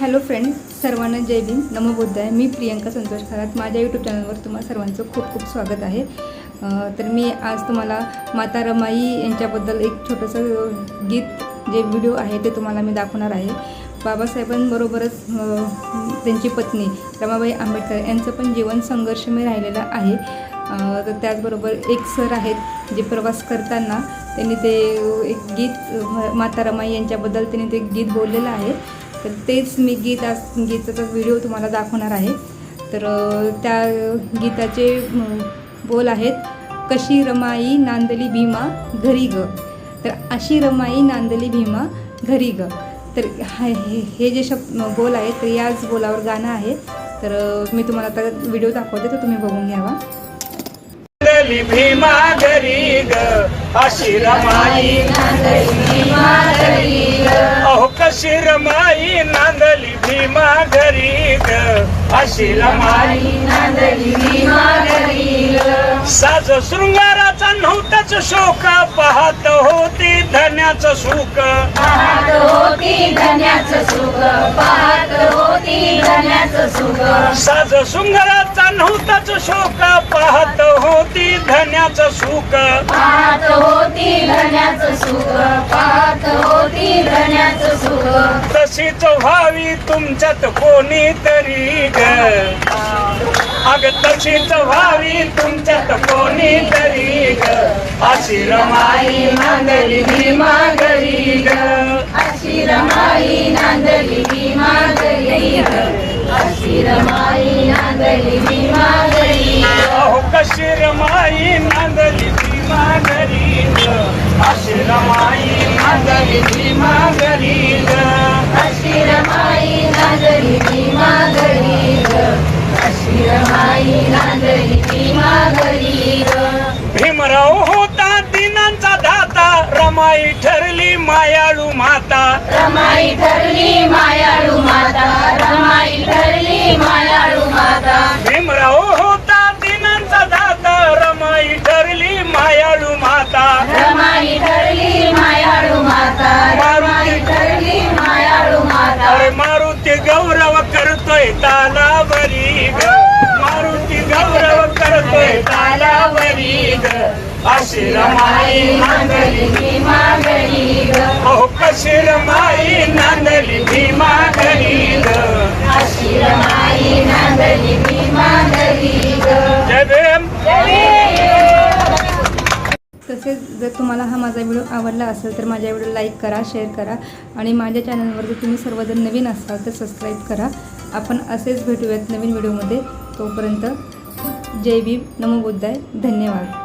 Hello friends सर्वांना जय भीम. नमो बुद्ध आहे मी प्रियंका संतोष खरात. माझ्या यूट्यूब चॅनलवर तुम्हा सर्वांचं खूप खूप स्वागत आहे. तर मी आज तुम्हाला माता रमाई यांच्याबद्दल एक छोटंसं गीत जे व्हिडिओ आहे ते तुम्हाला मी दाखवणार आहे. बाबासाहेबांबरोबरच त्यांची पत्नी रमाबाई आंबेडकर यांचं पण जीवन संघर्षमय राहिलेलं आहे. तर त्याचबरोबर एक सर आहेत जे प्रवास करताना त्यांनी ते एक गीत माता रमाई यांच्याबद्दल त्यांनी ते गीत बोललेलं आहे. तर तेच मी गीत आज गीताचा व्हिडिओ तुम्हाला दाखवणार आहे. तर त्या गीताचे बोल आहेत कशी रमाई नांदली भीमा घरी ग. तर अशी रमाई नांदली भीमा घरी ग. तर हा हे हे जे शब्द बोल आहेत तर याच बोलावर गाणं आहे. तर मी तुम्हाला आता व्हिडिओ दाखवते तर तुम्ही बघून घ्यावा. नांदली भीमा घरी ग. अशी रमाई अहो कशी रमाई नांदली भीमा घरी ग अशी रमाई साज शृंगाराचा नव्हताच शोक पाहत होती धन्याचं सुख. पाहत होती धन्याचं सुख पाहत होती धन्याचं सुख. साज शृंगाराचा नव्हताच शोक पाहत होती धन्याचं सुख. पाहत होती धन्याचं सुख पाहत तशीच व्हावी तुमच्यात कोणी तरी ग. अग तशीच व्हावी तुमच्यात कोणी तरी ग. अशी रमाई नांदली भीमा घरी ग. अशी रमाई नांदली भीमा घरी ग. अशी रमाई नांदली घरी ग. अहो कशी रमाई नांदली भीमा घरी ग. अशी रमाई नांदली भीमा घरी भीमराव होता दिनांचा दाता रमाई ठरली मायाळू माता. रमाई ठरली मायाळू माता रमाई ठरली मायाळू माता. भीमराव होता दिनांचा दाता रमाई ठरली मायाळू माता. रमाई ठरली मायाळू माता रमाई ठरली मायाळू माता. मारुती गौरव करतोय तालावरी ग मारुती गौरव करतोय तालावरी ग. नांदली घरी ग. नांदली नांदली जय भीम. तसेच जर तुम्हाला हा माझा व्हिडिओ आवडला असेल तर माझ्या व्हिडिओ लाईक करा शेअर करा आणि माझ्या चॅनलवर जर तुम्ही सर्वजण नवीन असाल तर सबस्क्राईब करा. आपण असेच भेटूयात नवीन व्हिडिओमध्ये. तोपर्यंत जय भीम. नमो बुद्धाय. धन्यवाद.